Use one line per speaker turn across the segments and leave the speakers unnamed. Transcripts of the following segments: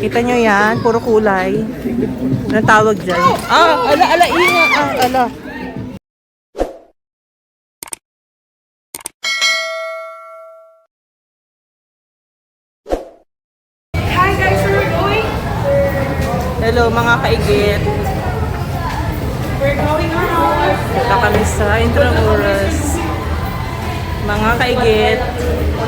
Kita nyo yan, puro kulay. Anong tawag dyan? Ah, ala, ala, inga. Ah, ala.
Hi guys, we're going?
Hello mga kaigit.
We're going out.
Punta kami sa Intramuros. Mga kaigit.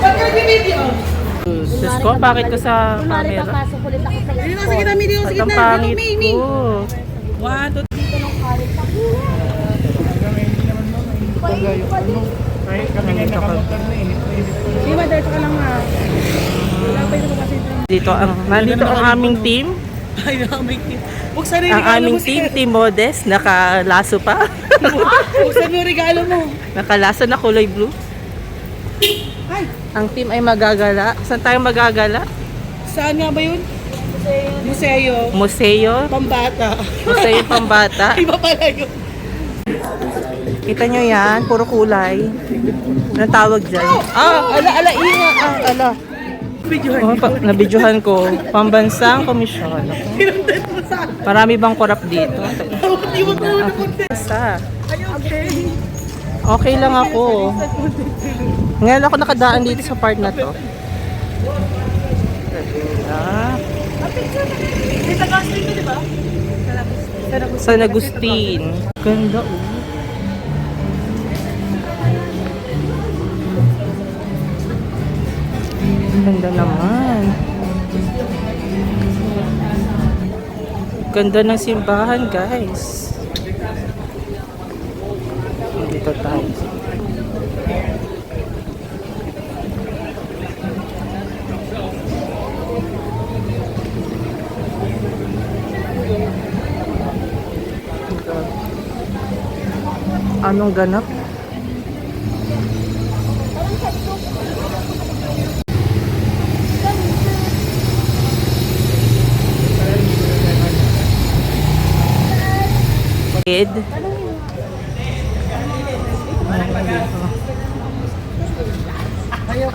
Ka video?
Diyos ko, bakit ko sa
Kunwari
camera?
papasok ulit ako sa
sa kita, video sa
At ang
gitna.
pangit
May, may.
ko.
One, two,
dito ng college. Ako,
Nandito ka.
Di ba, diretso ka lang ha. Wala pa yun kasi.
Dito ang, nandito ang aming team.
Ay, nakamigit. Buksan yung
Ang
regalo
aming
mo.
team, Team Modest. Nakalaso pa.
Buksan mo yung regalo mo.
Nakalaso na kulay blue. Ang team ay magagala. Saan tayo magagala?
saan nga ba yun? Museo.
Museo.
Pambata.
Museo pambata.
Iba pala yun.
Kita nyo yan, puro kulay. Anong tawag dyan? Ah, ala, ala, inga. Ah, ala.
Video
Oh, pa, nabidyohan ko. Pambansang komisyon.
Pinundan mo sa
Marami bang korap dito?
Naman okay?
Okay lang ako. Ngayon ako nakadaan dito sa part na to. San Agustin. Ganda oh. Ganda naman. Ganda ng simbahan, guys. Dito tayo. Anong ganap? Kid.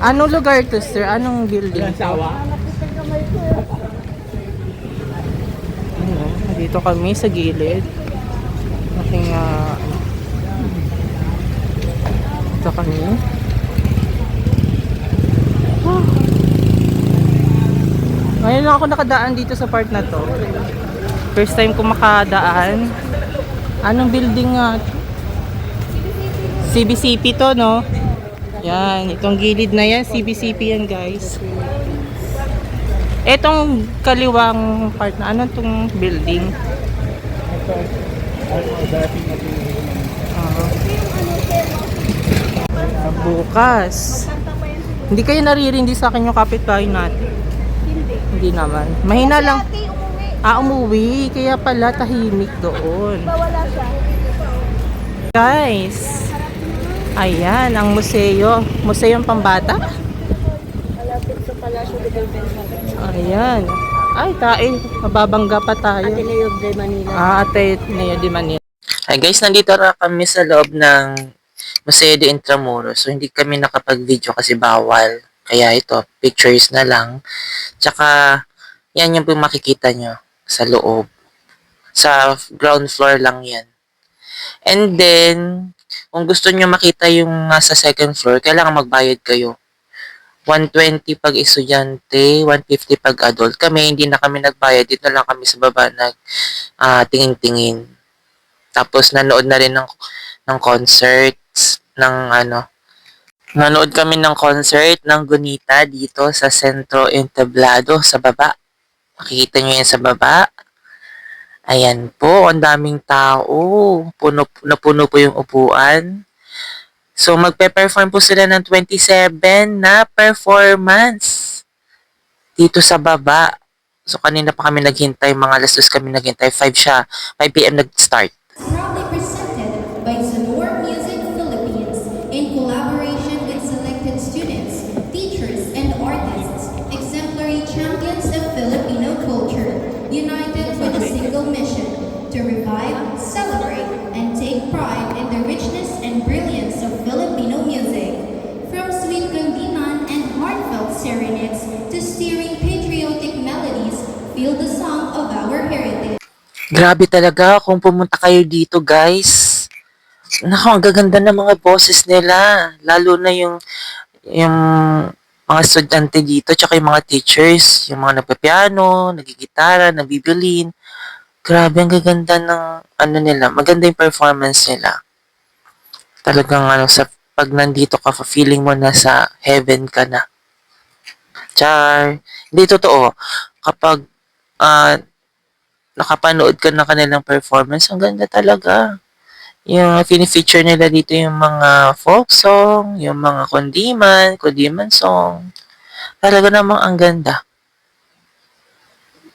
Anong lugar to, sir? Anong building? Dito kami sa gilid. Aking, ah, dito kami. Ah. Ngayon lang ako nakadaan dito sa part na to. First time ko makadaan. Anong building nga? CBCP to, no? Yan, itong gilid na yan, CBCP yan, guys. Etong kaliwang part na, ano tong building? Ah. Bukas. Hindi kayo naririndi sa akin yung kapitbahay natin.
Hindi.
Hindi naman. Mahina lang. Ah, umuwi. Kaya pala tahimik doon.
Ba wala siya?
Guys. Ayan, ang museo. Museo pambata.
Malapit sa Palacio de Belbenja.
Ayan. Ay, tae. Mababangga pa tayo.
Ateneo de Manila.
Ah, ate Neo de Manila. Hi guys, nandito na kami sa loob ng Museo de Intramuros. So, hindi kami nakapag-video kasi bawal. Kaya ito, pictures na lang. Tsaka, yan yung po makikita nyo sa loob. Sa ground floor lang yan. And then, kung gusto nyo makita yung nasa second floor, kailangan magbayad kayo. 120 pag estudyante, 150 pag adult. Kami, hindi na kami nagbayad. Dito lang kami sa baba nag ah, tingin-tingin. Tapos nanood na rin ng ng concerts ng ano. Nanood kami ng concert ng Gunita dito sa Centro Entablado sa baba. Makikita nyo yan sa baba. Ayan po, ang daming tao. Puno, napuno po yung upuan. So, magpe-perform po sila ng 27 na performance dito sa baba. So, kanina pa kami naghintay. Mga alas dos kami naghintay. 5 siya. 5 p.m. nag-start.
By Sonor Music Philippines in collaboration with selected students, teachers, and artists, exemplary champions of Filipino culture, united with a single mission to revive, celebrate, and take pride in the richness and brilliance of Filipino music. From sweet kundiman and heartfelt serenades to stirring patriotic melodies feel the song of our heritage.
Grabe talaga kung pumunta kayo dito, guys. Naku, ang gaganda ng mga boses nila. Lalo na yung yung mga estudyante dito, tsaka yung mga teachers, yung mga nagpapiano, nagigitara, nabibilin. Grabe, ang gaganda ng ano nila. Maganda yung performance nila. Talagang ano, sa pag nandito ka, feeling mo na sa heaven ka na. Char. Hindi totoo. Kapag ah, nakapanood ka na kanilang performance, ang ganda talaga. Yung fini-feature nila dito yung mga folk song, yung mga kundiman, kundiman song. Talaga namang ang ganda.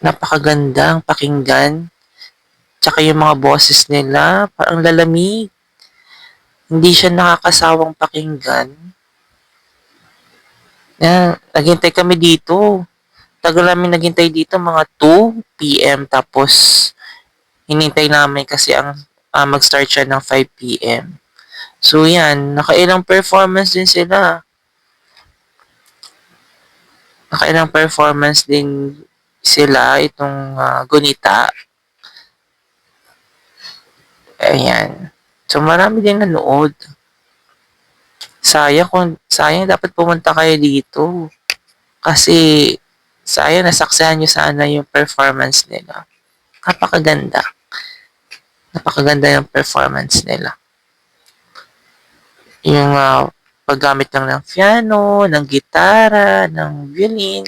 Napakaganda ang pakinggan. Tsaka yung mga boses nila, parang lalamig. Hindi siya nakakasawang pakinggan. Yan, naghintay kami dito. Tagal namin naghintay dito, mga 2 p.m. Tapos, hinintay namin kasi ang ah, mag-start siya ng 5 p.m. So, yan. Nakailang performance din sila. Nakailang performance din sila itong ah, gunita. Ayan. So, marami din nanood. Sayang kung, sayang dapat pumunta kayo dito. Kasi, sayang nasaksahan nyo sana yung performance nila. Napakaganda. Napakaganda yung performance nila. Yung ah, paggamit lang ng piano, ng gitara, ng violin.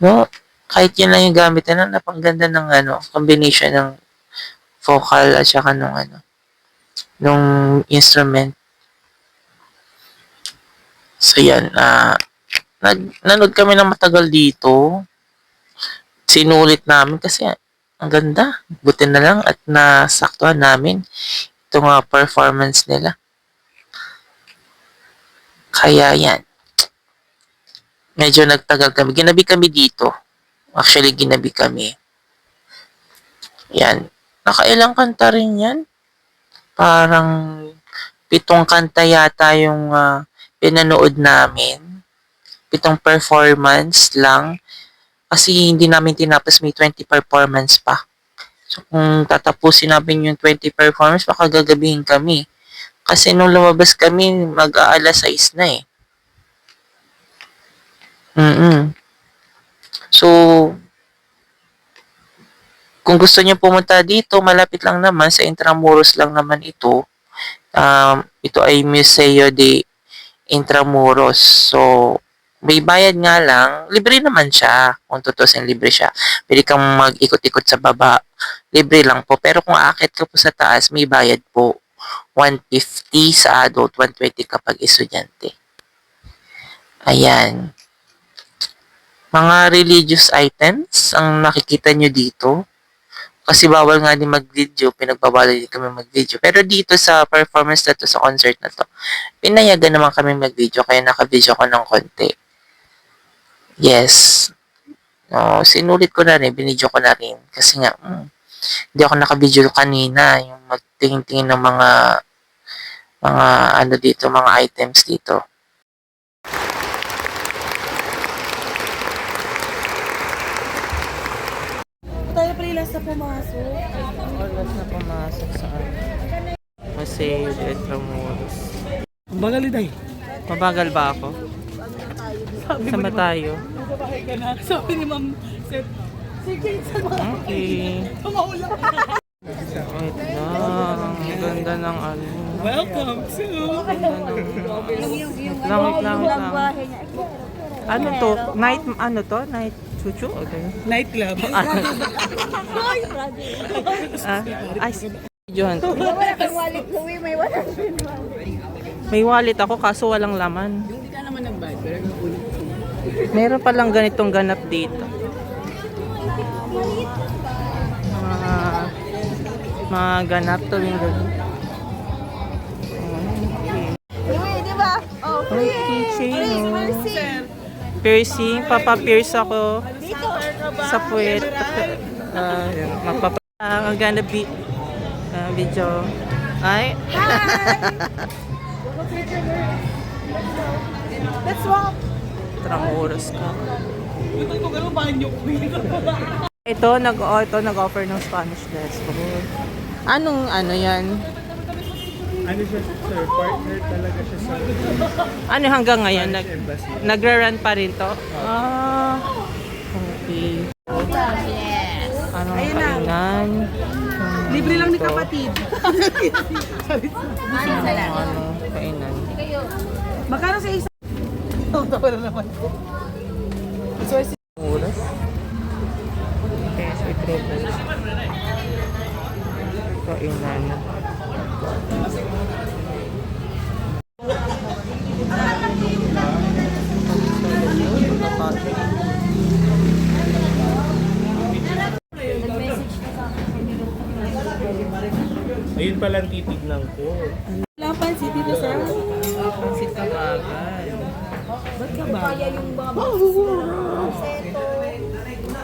No? Kahit yun lang yung gamit nila, napakaganda ng ano, combination ng vocal at saka nung ano, nung instrument. So yan, ah, nag, nanood kami ng matagal dito. Sinulit namin kasi ang ganda. Buti na lang at nasaktuhan namin itong mga performance nila. Kaya yan. Medyo nagtagal kami. Ginabi kami dito. Actually, ginabi kami. Yan. Nakailang kanta rin yan. Parang pitong kanta yata yung ah, pinanood namin. Pitong performance lang. Kasi hindi namin tinapos may 20 performance pa. So kung tatapusin namin yung 20 performance, baka gagabihin kami. Kasi nung lumabas kami, mag-aalas 6 na eh. mm So, kung gusto niyo pumunta dito, malapit lang naman, sa Intramuros lang naman ito. Um, ito ay Museo de Intramuros. So, may bayad nga lang, libre naman siya. Kung tutusin, libre siya. Pwede kang mag-ikot-ikot sa baba. Libre lang po. Pero kung aakit ka po sa taas, may bayad po. 150 sa adult, 120 kapag estudyante. Ayan. Mga religious items ang nakikita nyo dito. Kasi bawal nga din mag-video, pinagbawala din kami mag-video. Pero dito sa performance na to, sa concert na to, pinayagan naman kami mag-video, kaya naka-video ko ng konti. Yes. No, sinulit ko na rin, binidyo ko na rin. Kasi nga, mm, hindi ako naka-video kanina, yung magtingin-tingin ng mga mga ano dito, mga items dito.
Tayo pala last na pumasok.
Oras na pumasok sa Jose Intramuros.
Bagal day.
Mabagal ba ako? Saan ba tayo?
Babahay ka na. Sabi ni Ma'am Seth. Sige, mga
Okay.
tumaulak?
Wait lang. Ang ganda ng ano.
Welcome to...
Langit, langit lang. Ano to? Night, ano to? Night chuchu? Okay.
Nightclub.
Ah, ay, John.
Wala kang wallet, Louie. May wala.
May wallet ako kaso walang laman.
Hindi ka naman nag-buy, pero nakulit ko.
Meron palang ganitong ganap dito. Mga, mga ganap tuwing gabi.
Ba? Oh.
Piercing, papa-pierce ako sa puwet. Uh, magpapa... Uh, I'm gonna be... Uh, video. Ay,
Let's walk.
Tramuros ka.
Ito, nag, oh, ito, nag-offer ng Spanish lesson. Anong, ano yan?
Ano siya, sir? Partner talaga siya sa
Ano hanggang ngayon? Nag,
embassy.
nagra-run pa rin to? Ah, okay.
Yes.
Anong kainan?
Libre lang ni kapatid.
Anong kainan?
Magkano sa isa? Tawa na naman ko.
Oras? Okay, so i-travel. Kainan.
Ayun palang titignan ko.
Wala pansit dito, sir.
Pansit kabagan.
Ba't ka ba?
Kaya yung mga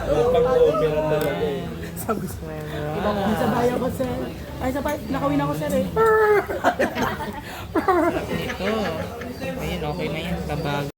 Ano pang opera talaga eh.
Sabi sa Sa bayan ko, sir. Ay, sa bayan. Nakawin ako, sir, eh.
Ito. Ayun, okay na yan. Kabagan.